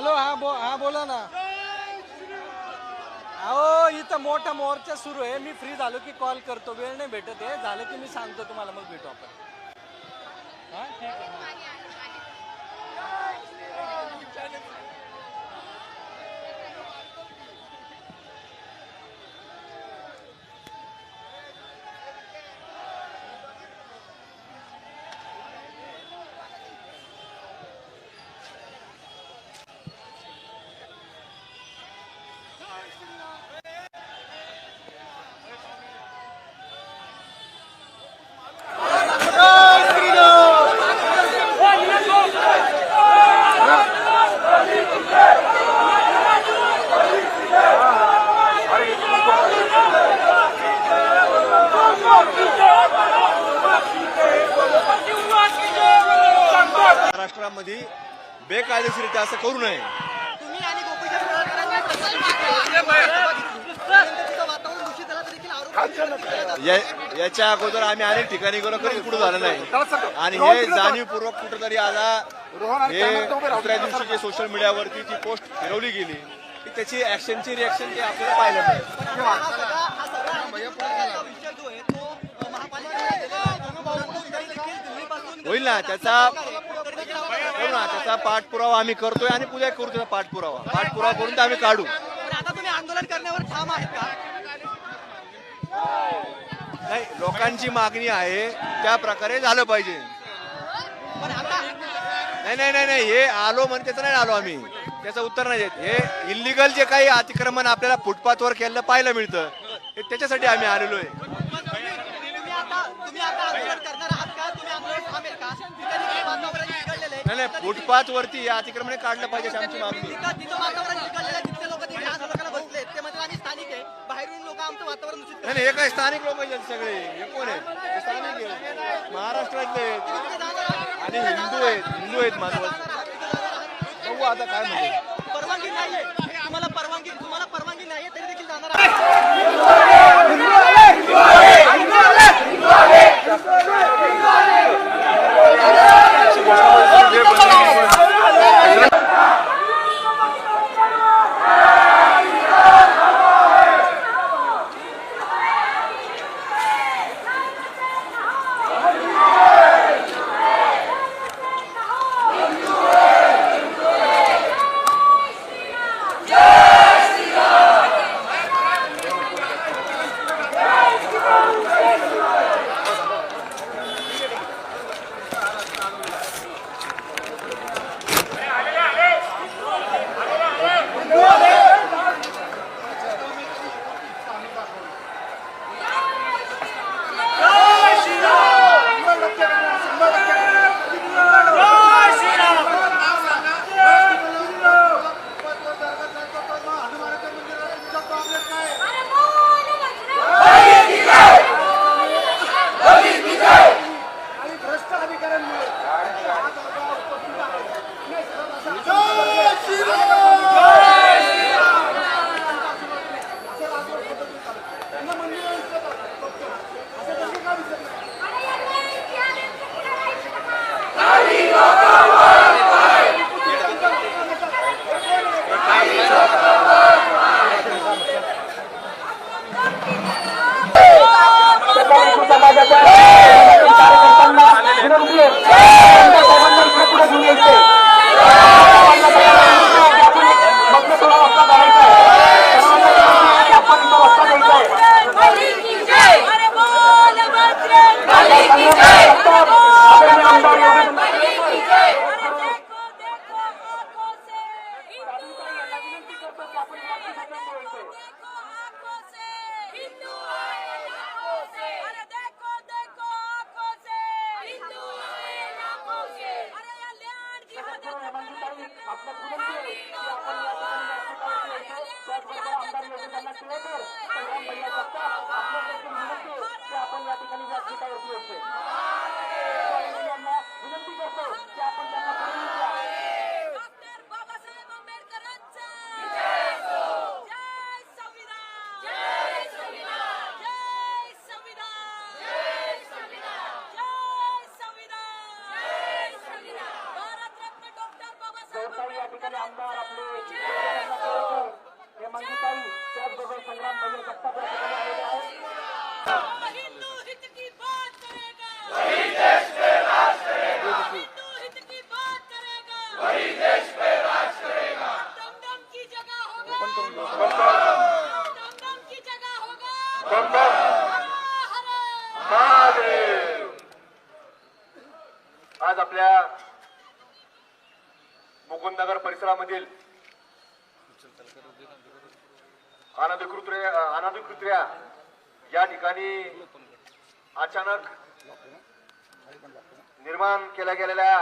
Hello हा बो हा बोला ना. अहो इथं मोठा मोर्चा सुरू आहे. मी फ्री झालो की कॉल करतो. वेळ नाही भेटत आहे. झालं की मी सांगतो तुम्हाला मग भेटू आपण. हा? ठीक आहे. देखील आरोप केला जातो. या- याच्या अगोदर आम्ही अनेक ठिकाणी गेलो कधी पुढे झालं नाही. आणि हे जाणीवपूर्वक कुठेतरी आता हे दुसऱ्या दिवशी जे सोशल मीडियावरती जी पोस्ट फिरवली गेली की त्याची ऍक्शनची रिॲक्शन ते आपल्याला पाहिलं नाही होईल ना त्याचा करू ना त्याचा पाठपुरावा आम्ही करतोय आणि पुढे करू त्याचा पाठपुरावा. पाठपुरावा करून ते आम्ही काढू. पण आता तुम्ही आंदोलन करण्यावर ठाम आहेत का? नाही लोकांची मागणी आहे त्या प्रकारे झालं पाहिजे. पण आता नाही नाही नाही नाही हे आलो म्हणजे त्याचं नाही आलो आम्ही. त्याचं उत्तर नाही देत. हे इलिगल जे काही अतिक्रमण आपल्याला फुटपाथवर केलं पाहायला मिळतं हे त्याच्यासाठी आम्ही आलेलो आहे. तुम्ही आता तुम्ही आता आंदोलन करणार आहात का? तुम्ही आंदोलन थांबेल का? नाही नाही फुटपाथ वरती हे अतिक्रमण काढलं पाहिजे अशी आमची मागणी. आहे. म्हणजे आहे. बाहेरून लोक आमचं वातावरण दूषित नाही नाही हे काय स्थानिक लोक आहेत सगळे. हे कोण आहेत हे स्थानिक आहेत महाराष्ट्रातले आहेत. आणि हिंदू आहेत. हिंदू आहेत महत्त्वाचे बघू आता काय म्हणजे परवानगी नाहीये तुम्हाला परवानगी तुम्हाला परवानगी नाहीये तरी देखील जाणार. अनधिकृत अनधिकृत्या या ठिकाणी अचानक निर्माण केल्या गेलेल्या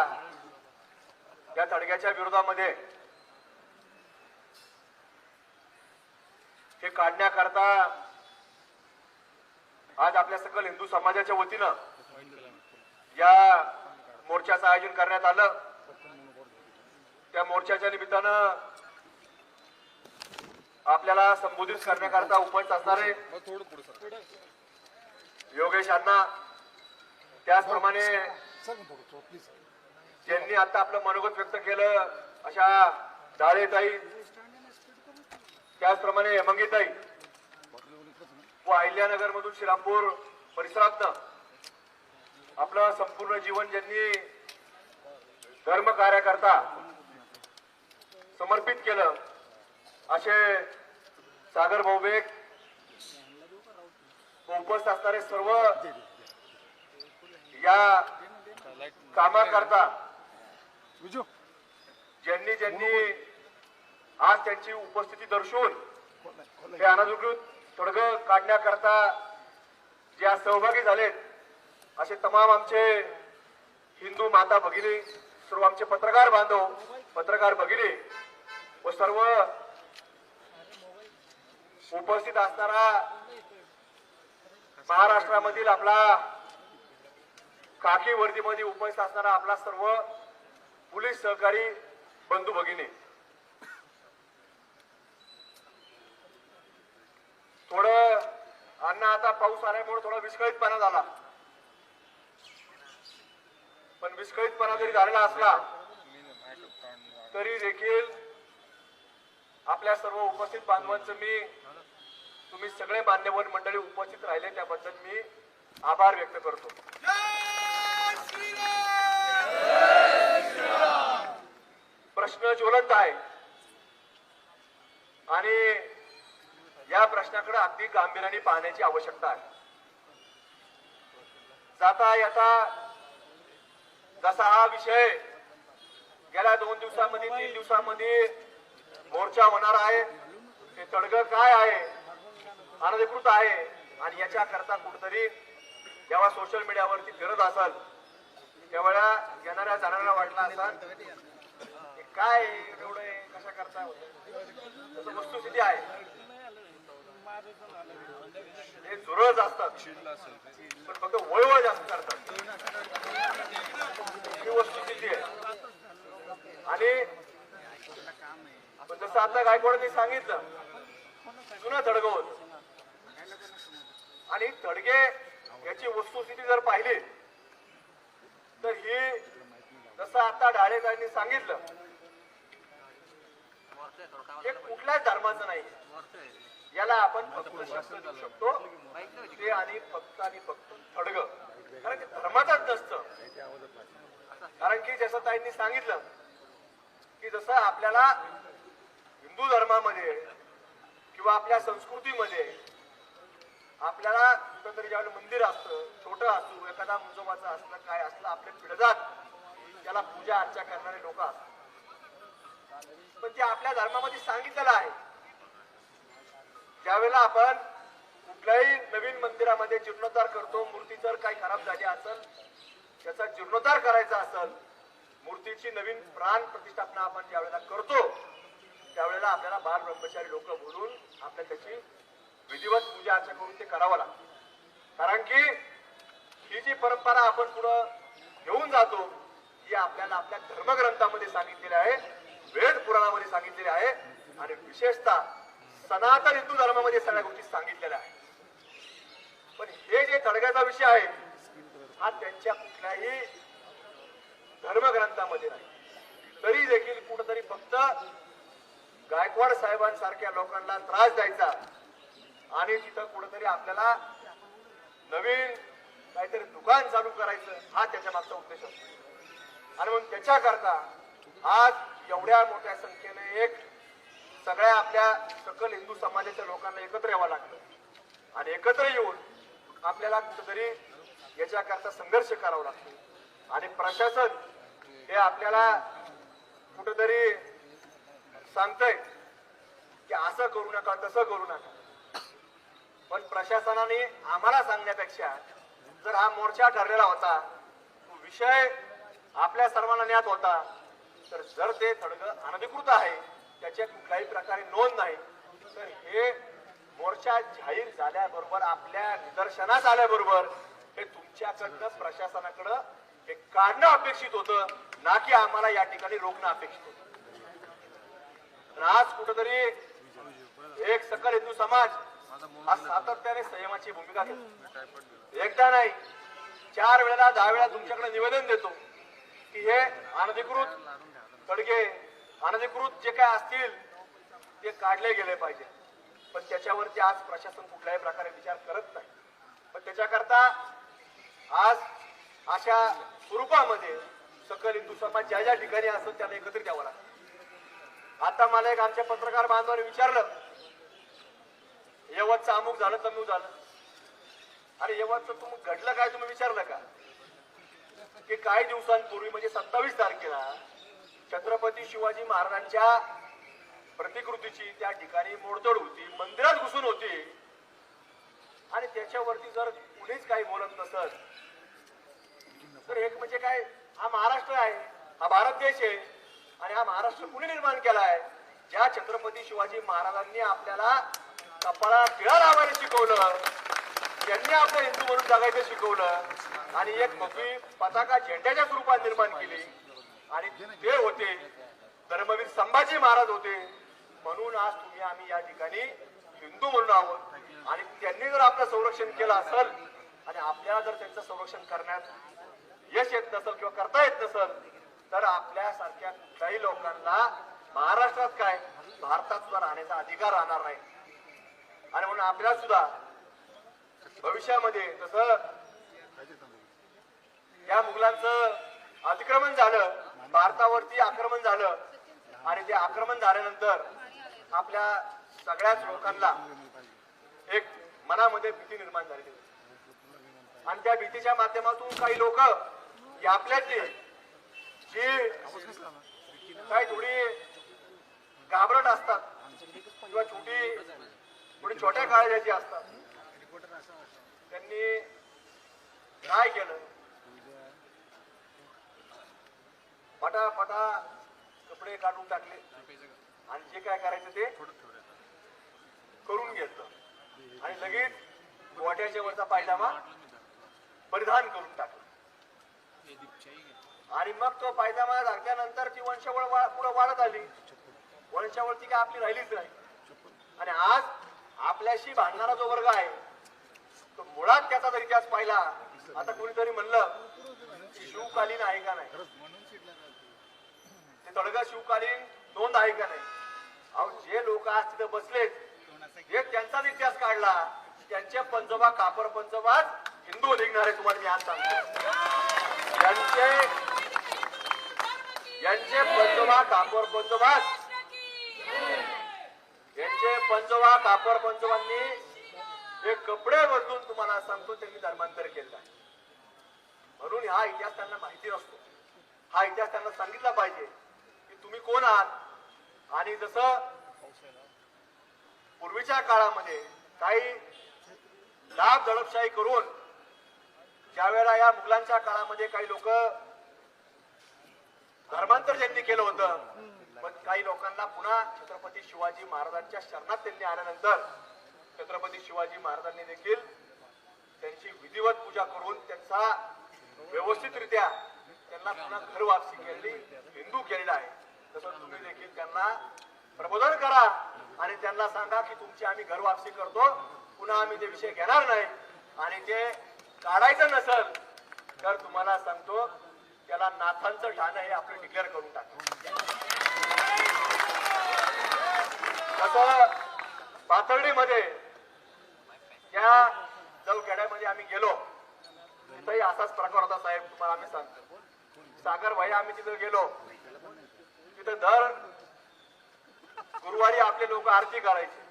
या तडग्याच्या विरोधामध्ये हे काढण्याकरता आज आपल्या सकल हिंदू समाजाच्या वतीनं या मोर्चाचं आयोजन करण्यात आलं. त्या मोर्चाच्या निमित्तानं आपल्याला संबोधित करण्याकरता उपस्थित असणारे योगेश अण्णा त्याचप्रमाणे ज्यांनी आता आपलं मनोगत व्यक्त केलं अशा दाळेताई त्याचप्रमाणे हेमंगीताई व अहिल्यानगर मधून श्रीरामपूर परिसरातनं आपलं संपूर्ण जीवन ज्यांनी धर्म कार्याकरता समर्पित केलं असे सागर भाऊबेक उपस्थित असणारे सर्व या कामाकरता ज्यांनी ज्यांनी आज त्यांची उपस्थिती दर्शवून हे अनधिकृत तडग काढण्याकरता जे आज सहभागी झालेत असे तमाम आमचे हिंदू माता भगिनी सर्व आमचे पत्रकार बांधव पत्रकार भगिनी व सर्व उपस्थित असणारा महाराष्ट्रामधील आपला काकी वर्दीमध्ये उपस्थित असणारा आपला सर्व पोलीस सहकारी बंधू भगिनी. थोडं अन्न आता पाऊस आल्यामुळे थोडा विस्कळीतपणा झाला. पण विस्कळीतपणा जरी झालेला असला तरी देखील आपल्या सर्व उपस्थित बांधवांचं मी तुम्ही सगळे मान्यवर मंडळी उपस्थित राहिले त्याबद्दल मी आभार व्यक्त करतो. प्रश्न ज्वलंत आहे. आणि या प्रश्नाकडे अगदी गांभीर्याने पाहण्याची आवश्यकता आहे. जाता येता जसा हा विषय गेल्या दोन दिवसामध्ये तीन दिवसामध्ये मोर्चा होणार आहे ते तडग काय आहे? अनधिकृत आहे. आणि याच्या करता कुठतरी जेव्हा सोशल मीडियावरती फिरत असाल त्यावेळा येणाऱ्या जाणाऱ्या वाटला असाल काय एवढं आहे, कशा करता होत वस्तुस्थिती आहे. हे झुरळ असतात. पण फक्त वळवळ जास्त करतात. ही वस्तुस्थिती आहे. आणि जसं आता गायकवाडांनी सांगितलं जुनं धडगवत आणि तडगे याची वस्तुस्थिती जर पाहिली तर ही जसं आता ढाळेकरांनी सांगितलं हे कुठल्याच धर्माचं नाही. याला आपण फक्त शब्द देऊ शकतो. ते आणि फक्त आणि फक्त थडग कारण की धर्माचाच नसतं. कारण की जसं ताईंनी सांगितलं की जसं आपल्याला हिंदू धर्मामध्ये किंवा आपल्या संस्कृतीमध्ये आपल्याला कुठंतरी ज्यावेळेला मंदिर असतं छोटं असू एखादा मुजोबाचं असलं काय असलं आपल्या पिढजात त्याला पूजा अर्चा करणारे लोक असतात. पण ते आपल्या धर्मामध्ये सांगितलेलं आहे. ज्यावेळेला आपण कुठल्याही नवीन मंदिरामध्ये जीर्णोद्धार करतो मूर्ती जर काही खराब झाली असेल त्याचा जीर्णोद्धार करायचा असेल मूर्तीची नवीन प्राण प्रतिष्ठापना आपण ज्यावेळेला करतो त्यावेळेला आपल्याला बाल ब्रह्मचारी लोक बोलून आपल्या त्याची विधिवत पूजा अर्चा करून ते करावं लागतं. कारण की ही जी परंपरा आपण पुढं घेऊन जातो ही आपल्याला आपल्या धर्मग्रंथामध्ये सांगितलेली आहे वेद पुराणामध्ये सांगितलेली आहे आणि विशेषतः सनातन हिंदू धर्मामध्ये सगळ्या गोष्टी सांगितलेल्या आहेत. पण हे जे तडग्याचा विषय आहे हा त्यांच्या कुठल्याही धर्मग्रंथामध्ये नाही. तरी देखील कुठंतरी फक्त गायकवाड साहेबांसारख्या लोकांना त्रास द्यायचा आणि तिथं कुठंतरी आपल्याला नवीन काहीतरी दुकान चालू करायचं हा त्याच्या मागचा उद्देश असतो. आणि म्हणून त्याच्याकरता आज एवढ्या मोठ्या संख्येने एक सगळ्या आपल्या सकल हिंदू समाजाच्या लोकांना एकत्र यावं लागतं. आणि एकत्र येऊन आपल्याला कुठेतरी याच्याकरता संघर्ष करावा लागतो. आणि प्रशासन हे आपल्याला कुठेतरी सांगतंय की असं करू नका तसं करू नका. पण प्रशासनाने आम्हाला सांगण्यापेक्षा जर हा मोर्चा ठरलेला होता तो विषय आपल्या सर्वांना ज्ञात होता तर जर ते थडगं अनधिकृत आहे त्याच्या कुठल्याही प्रकारे नोंद नाही तर हे मोर्चा जाहीर झाल्याबरोबर आपल्या निदर्शनास आल्याबरोबर हे तुमच्याकडनं प्रशासनाकडं हे काढणं अपेक्षित होतं ना की आम्हाला या ठिकाणी रोखणं अपेक्षित होतं. पण आज कुठंतरी एक सकल हिंदू समाज हा सातत्याने संयमाची भूमिका घेतो एकदा नाही चार वेळेला दहा वेळा तुमच्याकडे निवेदन देतो की हे अनधिकृत तडगे अनधिकृत जे काय असतील ते काढले गेले पाहिजे. पण त्याच्यावरती आज प्रशासन कुठल्याही प्रकारे विचार करत नाही. पण त्याच्याकरता आज अशा स्वरूपामध्ये सकल हिंदू समाज ज्या ज्या ठिकाणी असतो त्यांना एकत्रित यावं लागतं. आता मला एक आमच्या पत्रकार बांधवाने विचारलं यवतचं अमुक झालं तमुक झालं. अरे यवतचं तुम्ही घडलं काय? तुम्ही विचारलं का? की काही दिवसांपूर्वी म्हणजे सत्तावीस तारखेला छत्रपती शिवाजी महाराजांच्या प्रतिकृतीची त्या ठिकाणी मोडतोड होती मंदिरात घुसून होती. आणि त्याच्यावरती जर कुणीच काही बोलत नसत तर एक म्हणजे काय? हा महाराष्ट्र आहे हा भारत देश आहे आणि हा महाराष्ट्र कुणी निर्माण केला आहे ज्या छत्रपती शिवाजी महाराजांनी आपल्याला कपाळा पिळा लावायला शिकवलं. त्यांनी आपलं हिंदू म्हणून जगायचं शिकवलं. आणि एक मोठी पताका झेंड्याच्या स्वरूपात निर्माण केली. आणि ते होते धर्मवीर संभाजी महाराज होते. म्हणून आज तुम्ही आम्ही या ठिकाणी हिंदू म्हणून आहोत. आणि त्यांनी जर आपलं संरक्षण केलं असेल आणि आपल्याला जर त्यांचं संरक्षण करण्यात यश येत नसेल किंवा करता येत नसेल तर आपल्यासारख्या काही लोकांना महाराष्ट्रात काय? भारतात सुद्धा राहण्याचा अधिकार राहणार नाही. आणि म्हणून आपल्याला सुद्धा भविष्यामध्ये जसं या मुघलांचं अतिक्रमण झालं भारतावरती आक्रमण झालं आणि ते आक्रमण झाल्यानंतर आपल्या सगळ्याच लोकांना एक मनामध्ये भीती निर्माण झालेली आणि त्या भीतीच्या माध्यमातून काही लोक आपल्यातली जी काही थोडी घाबरट असतात किंवा छोटी थोडी छोट्या काळजाची असतात. त्यांनी काय केलं? फटाफटा कपडे काढून टाकले. आणि जे काय करायचं ते करून घेतलं. आणि लगेच गोट्याच्या वरचा पायजामा परिधान करून टाकला. आणि मग तो पायजामा घातल्यानंतर ती वंशावळ वा- पुढे वाढत आली. वंशावळ ती काय आपली राहिलीच नाही. आणि आज आपल्याशी भांडणारा जो वर्ग आहे तो मुळात त्याचा जर इतिहास पाहिला आता कोणीतरी म्हणलं शिवकालीन आहे का नाही? ते तडगा शिवकालीन नोंद आहे का नाही? अहो जे लोक आज तिथे बसलेत जे त्यांचाच इतिहास काढला त्यांचे पंजोबा कापर पंजोबाच हिंदू निघणारे तुम्हाला मी आज सांगतो. यांचे यांचे पंजोबा कापर पंजोबाच पंजोबा कापड पंजोबांनी हे कपडे बदलून तुम्हाला सांगतो त्यांनी धर्मांतर केलं आहे. म्हणून हा इतिहास त्यांना माहिती नसतो. हा इतिहास त्यांना सांगितला पाहिजे की तुम्ही कोण आहात? आणि जसं पूर्वीच्या काळामध्ये काही लाभ दडपशाही करून ज्या वेळेला या मुघलांच्या काळामध्ये काही लोक धर्मांतर ज्यांनी केलं होतं पण काही लोकांना पुन्हा छत्रपती शिवाजी महाराजांच्या शरणात त्यांनी आल्यानंतर छत्रपती शिवाजी महाराजांनी देखील त्यांची विधिवत पूजा करून त्यांचा व्यवस्थितरित्या त्यांना पुन्हा घर वापसी केलेली हिंदू केलेला आहे. तसं तुम्ही देखील त्यांना प्रबोधन करा आणि त्यांना सांगा की तुमची आम्ही घर वापसी करतो पुन्हा आम्ही ते विषय घेणार नाही आणि ते काढायचं नसल तर तुम्हाला सांगतो त्याला नाथांचं ठाणं हे आपण डिक्लेअर करून टाकतो तसं पाथर्डीमध्ये त्या खेड्यामध्ये आम्ही गेलो. तिथंही असाच प्रकार होता साहेब तुम्हाला आम्ही सांगतो सागर भाई आम्ही तिथं गेलो. तिथं दर गुरुवारी आपले लोक आरती करायचे.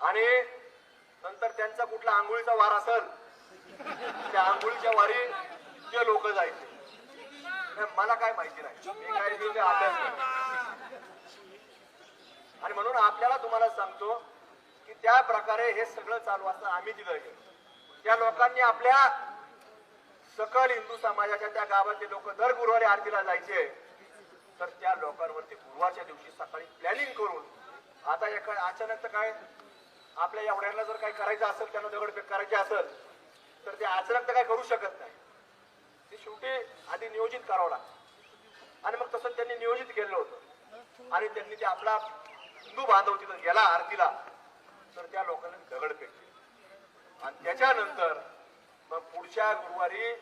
आणि नंतर त्यांचा कुठला आंघोळीचा वार असेल त्या आंघोळीच्या वारी ते लोक जायचे. मला काय माहिती नाही. मी काय अभ्यास म्हणून आपल्याला तुम्हाला सांगतो की त्या प्रकारे हे सगळं चालू असतं आम्ही तिथं गेलो. त्या लोकांनी आपल्या सकल हिंदू समाजाच्या त्या गावातले लोक दर गुरुवारी आरतीला जायचे. तर त्या लोकांवरती गुरुवारच्या दिवशी सकाळी प्लॅनिंग करून आता एका अचानक तर काय आपल्या एवढ्यांना जर काही करायचं असेल त्यांना दगडफेक करायची असेल तर ते अचानक तर काय करू शकत नाही. ते शेवटी आधी नियोजित करावं लागतं. आणि मग तसं त्यांनी नियोजित केलं होतं. आणि त्यांनी ते आपला हिंदू बांधव तिथं गेला आरतीला तर त्या लोकांनी दगड फेकले. आणि त्याच्यानंतर मग पुढच्या गुरुवारी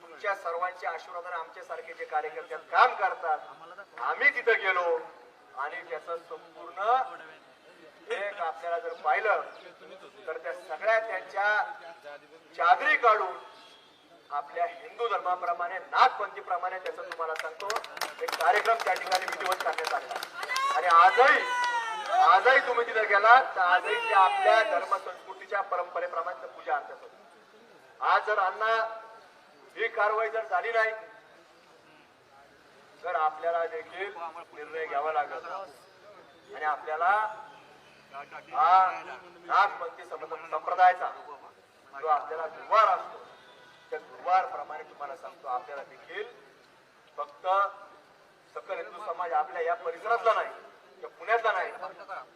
तुमच्या सर्वांच्या आशीर्वादाने आमच्यासारखे जे कार्यकर्ते काम करतात आम्ही तिथं गेलो आणि त्याचं संपूर्ण एक आपल्याला जर पाहिलं तर त्या सगळ्या त्यांच्या चादरी काढून आपल्या हिंदू धर्माप्रमाणे नागपंथीप्रमाणे त्याचं तुम्हाला सांगतो एक कार्यक्रम त्या ठिकाणी विधिवत करण्यात आला आणि आजही आजही तुम्ही तिथे गेलात तर आजही आपल्या धर्म संस्कृतीच्या परंपरेप्रमाणे पूजा अर्चना आज जर अण्णा ही कारवाई जर झाली नाही तर आपल्याला देखील निर्णय घ्यावा लागत आणि आपल्याला हा नागपंथी संप्रदायाचा जो आपल्याला गुरुवार असतो त्या गुरुवार प्रमाणे तुम्हाला सांगतो आपल्याला देखील फक्त सकल हिंदू समाज आपल्या या परिसरातला नाही किंवा पुण्यातला नाही.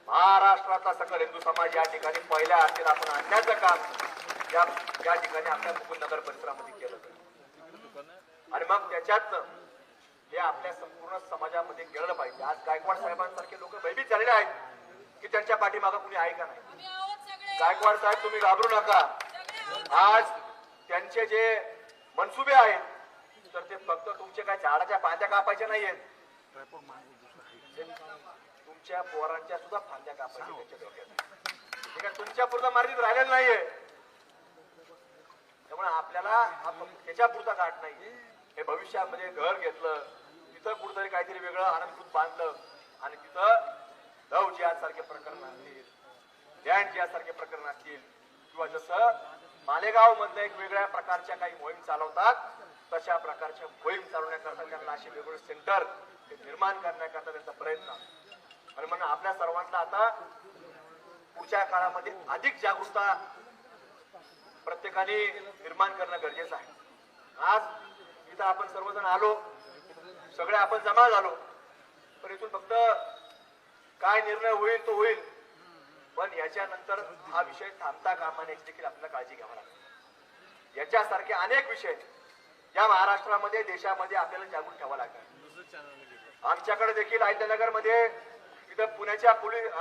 महाराष्ट्रातला सकल हिंदू समाज या ठिकाणी पहिल्या आरतीला आपण आणण्याचं काम या या ठिकाणी आपल्या मुकुंद नगर परिसरामध्ये केलं जातं. आणि मग त्याच्यातनं हे आपल्या संपूर्ण समाजामध्ये गेलं पाहिजे. आज गायकवाड साहेबांसारखे लोक भयभीत झालेले आहेत की त्यांच्या पाठीमागं कुणी आहे का नाही? गायकवाड साहेब तुम्ही घाबरू नका. आज त्यांचे जे मनसुबे आहेत तर ते फक्त तुमचे काय झाडाच्या फांद्या कापायच्या नाहीयेत. ते तुमच्या पोरांच्या सुद्धा फांद्या कापायच्या तुमच्या पुरता मार्जित राहिलेलं नाहीये. त्यामुळे आपल्याला हा त्याच्या पुरता गाठ नाही. हे भविष्यामध्ये घर घेतलं तिथं कुठेतरी काहीतरी वेगळं आनंदपूत बांधलं आणि तिथं लव जिहाद सारखे प्रकरण असतील लँड जिहाद सारखे प्रकरण असतील किंवा जसं मालेगाव मधल्या एक वेगळ्या प्रकारच्या काही मोहीम चालवतात तशा प्रकारच्या मोहीम चालवण्याकरता त्यांना असे वेगवेगळे सेंटर निर्माण करण्याकरता त्यांचा प्रयत्न. आणि म्हणून आपल्या सर्वांना आता पुढच्या काळामध्ये अधिक जागरूकता प्रत्येकाने निर्माण करणं गरजेचं आहे. आज इथं आपण सर्वजण आलो सगळे आपण जमा झालो पण इथून फक्त काय निर्णय होईल तो होईल. पण याच्यानंतर हा विषय थांबता कामा नये देखील आपल्याला काळजी घ्यावी लागते. याच्यासारखे अनेक विषय या महाराष्ट्रामध्ये देशामध्ये आपल्याला जागून ठेवा लागतात आमच्याकडे देखील आयत्यानगरमध्ये मध्ये पुण्याच्या पोलीस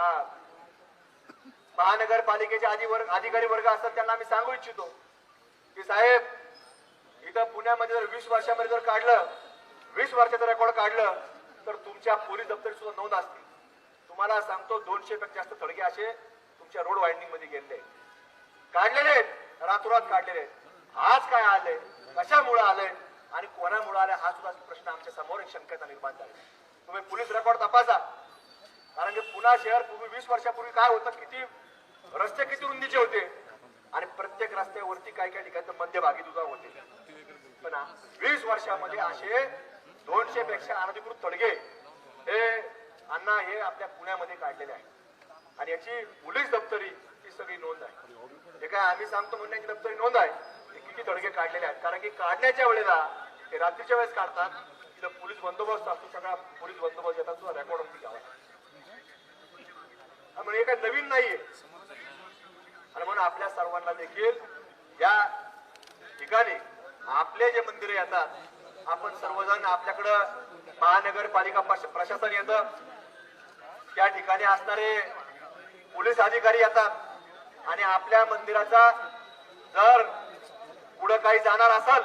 महानगरपालिकेचे अधिकारी वर्ग असतात त्यांना आम्ही सांगू इच्छितो. की साहेब इथं पुण्यामध्ये जर वीस वर्षामध्ये जर काढलं वीस वर्षाचं रेकॉर्ड काढलं तर तुमच्या पोलीस दप्तरी सुद्धा नोंद असते तुम्हाला सांगतो दोनशे पेक्षा जास्त थडगे असे तुमच्या रोड वाइंडिंगमध्ये गेलेले काढलेले आहेत रातोरात काढलेले आज काय आले कशामुळे आलंय? आणि कोणामुळे आलंय? हा सुद्धा प्रश्न आमच्यासमोर एक शंकेचा निर्माण झाला तुम्ही पोलीस रेकॉर्ड तपासा. कारण की पुन्हा शहर पूर्वी वीस वर्षापूर्वी काय होतं किती रस्ते किती रुंदीचे होते. आणि प्रत्येक रस्त्यावरती काही काही ठिकाणी मध्यभागी दुधा होते. पण वीस वर्षामध्ये असे दोनशे पेक्षा अनधिकृत तडगे हे अण्णा हे आपल्या पुण्यामध्ये काढलेले आहे आणि याची पोलीस दप्तरी ही सगळी नोंद आहे. जे काय आम्ही सांगतो म्हणण्याची दप्तरी नोंद आहे? ते किती तडगे काढलेले आहेत. कारण की काढण्याच्या वेळेला ते रात्रीच्या वेळेस काढतात. तिथं पोलीस बंदोबस्त असतो. सगळा पोलीस बंदोबस्त येतात. सुद्धा रेकॉर्ड होती घ्यावा त्यामुळे हे काय नवीन नाहीये. आणि म्हणून आपल्या सर्वांना देखील या ठिकाणी आपले जे मंदिर येतात आपण सर्वजण आपल्याकडं महानगरपालिका प्रशासन येतं. त्या ठिकाणी असणारे पोलीस अधिकारी येतात. आणि आपल्या मंदिराचा जर पुढे काही जाणार असाल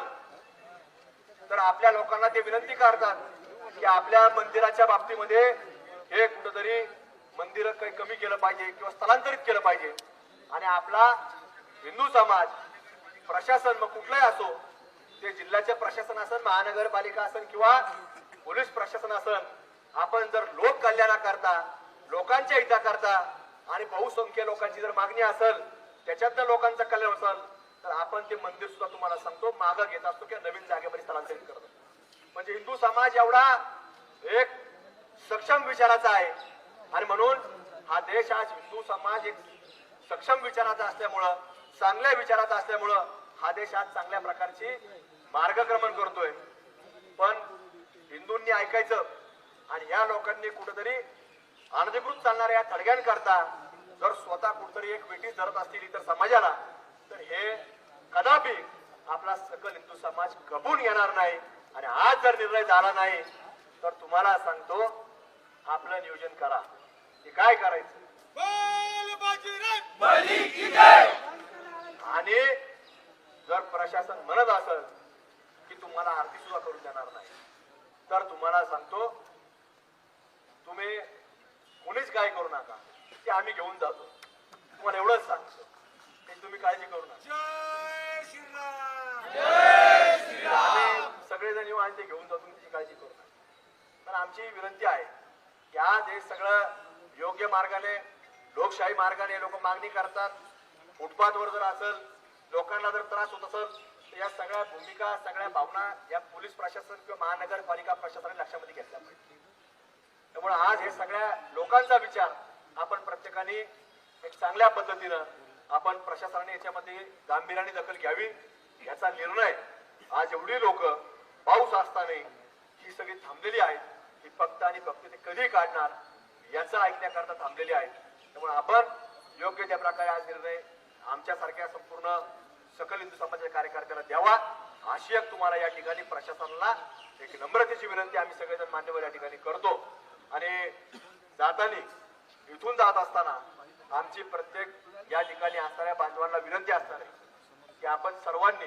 तर आपल्या लोकांना ते विनंती करतात की आपल्या मंदिराच्या बाबतीमध्ये हे कुठंतरी मंदिर काही कमी केलं पाहिजे किंवा स्थलांतरित केलं पाहिजे. आणि आपला हिंदू समाज प्रशासन मग कुठलाही असो ते जिल्ह्याचे प्रशासन असेल महानगरपालिका असेल किंवा पोलीस प्रशासन असेल आपण जर लोक कल्याणाकरता लोकांच्या हिताकरता आणि बहुसंख्य लोकांची जर मागणी असेल त्याच्यातनं लोकांचं कल्याण असेल तर आपण ते मंदिर सुद्धा तुम्हाला सांगतो मागं घेत असतो किंवा नवीन जागेमध्ये स्थलांतरित करतो. म्हणजे हिंदू समाज एवढा एक सक्षम विचाराचा आहे. आणि म्हणून हा देश आज हिंदू समाज एक सक्षम विचाराचा असल्यामुळं चांगल्या विचाराचा असल्यामुळं हा देश आज चांगल्या प्रकारची मार्गक्रमण करतोय. पण हिंदूंनी ऐकायचं आणि या लोकांनी कुठेतरी अनधिकृत चालणाऱ्या या थडग्यांकरता जर स्वतः कुठतरी एक वेटीस धरत असतील इतर समाजाला तर हे कदापि आपला सकल हिंदू समाज कबून येणार नाही. आणि आज जर निर्णय झाला नाही तर तुम्हाला सांगतो आपलं नियोजन करा. हे काय करायचं? आणि जर प्रशासन म्हणत असेल की तुम्हाला आरती सुद्धा करून देणार नाही तर तुम्हाला सांगतो तुम्ही कोणीच काय करू नका. ते आम्ही घेऊन जातो. तुम्हाला एवढंच सांगतो. की तुम्ही काळजी करू नका. आम्ही सगळेजण येऊ आणि ते घेऊन जातो तुम्ही त्याची काळजी करू नका. पण आमची विनंती आहे की आज हे सगळं योग्य मार्गाने लोकशाही मार्गाने लोक मागणी करतात. फुटपाथवर जर असेल लोकांना जर त्रास होत असेल तर या सगळ्या भूमिका सगळ्या भावना या पोलीस प्रशासन किंवा महानगरपालिका प्रशासनाने लक्षामध्ये घेतल्या पाहिजे. त्यामुळे आज हे सगळ्या लोकांचा विचार आपण प्रत्येकाने एक चांगल्या पद्धतीनं आपण प्रशासनाने याच्यामध्ये गांभीर्याने दखल घ्यावी याचा निर्णय आज एवढी लोक पाऊस असताना ही सगळी थांबलेली आहेत ही फक्त आणि फक्त ते कधी काढणार याचं ऐकण्याकरता थांबलेली आहेत त्यामुळे आपण योग्य त्या प्रकारे आज निर्णय आमच्यासारख्या संपूर्ण सकल हिंदू समाजाच्या कार्यकर्त्याला द्यावा. अशी एक तुम्हाला या ठिकाणी प्रशासनाला एक नम्रतेची विनंती आम्ही सगळेजण मान्यवर या ठिकाणी करतो. आणि जातानी इथून जात असताना आमची प्रत्येक या ठिकाणी असणाऱ्या बांधवांना विनंती असणार आहे की आपण सर्वांनी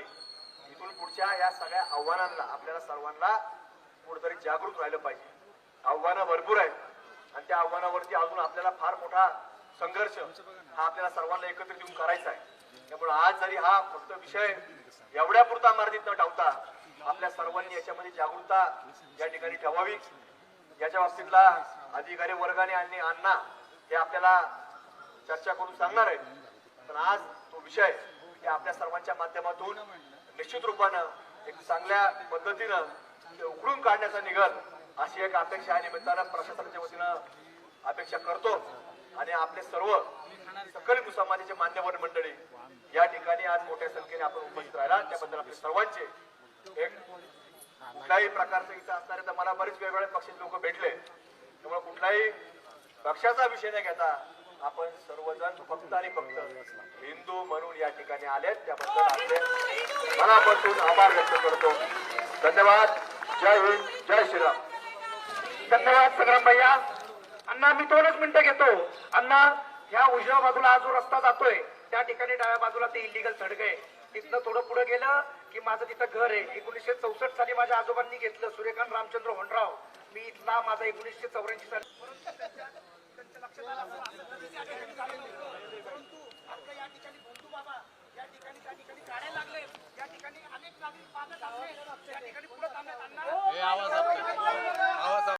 इथून पुढच्या या सगळ्या आव्हानांना आपल्याला सर्वांना कुठेतरी जागृत राहिलं पाहिजे. आव्हानं भरपूर आहेत. आणि त्या आव्हानावरती अजून आपल्याला फार मोठा संघर्ष हा आपल्याला सर्वांना एकत्रित येऊन करायचा आहे. त्यामुळे आज जरी हा फक्त विषय एवढ्या पुरता मर्यादित न ठेवता आपल्या सर्वांनी याच्यामध्ये जागरूकता या ठिकाणी ठेवावी. याच्या बाबतीतला अधिकारी वर्गाने आणि अण्णा हे आपल्याला चर्चा करून सांगणार आहेत. पण आज तो विषय हे आपल्या सर्वांच्या माध्यमातून निश्चित रूपानं एक चांगल्या पद्धतीनं उघडून काढण्याचा निघत अशी एक अपेक्षा या निमित्तानं प्रशासनाच्या वतीनं अपेक्षा करतो. आणि आपले सर्व सकल हिंदू समाजाचे मान्यवर मंडळी या ठिकाणी आज मोठ्या संख्येने आपण उपस्थित राहिला. त्याबद्दल आपले सर्वांचे एक कुठल्याही प्रकारचं इथं असणारे तर मला बरेच वेगवेगळ्या पक्षाचे लोक भेटले. त्यामुळे कुठलाही पक्षाचा विषय न घेता आपण सर्वजण फक्त आणि फक्त हिंदू म्हणून या ठिकाणी आलेत. त्याबद्दल आपले मनापासून आभार व्यक्त करतो. धन्यवाद. जय हिंद. जय श्रीराम. धन्यवाद संग्राम भैया अण्णा मी दोनच मिनिटं घेतो. अण्णा ह्या उजव्या बाजूला हा जो रस्ता जातोय त्या ठिकाणी डाव्या बाजूला ते इलिगल सडक आहे. तिथनं थोडं पुढे गेलं की माझं तिथं घर आहे. एकोणीसशे चौसष्ट साली माझ्या आजोबांनी घेतलं सूर्यकांत रामचंद्र होणराव मी इथला माझा एकोणीसशे चौऱ्याऐंशी साली आवाज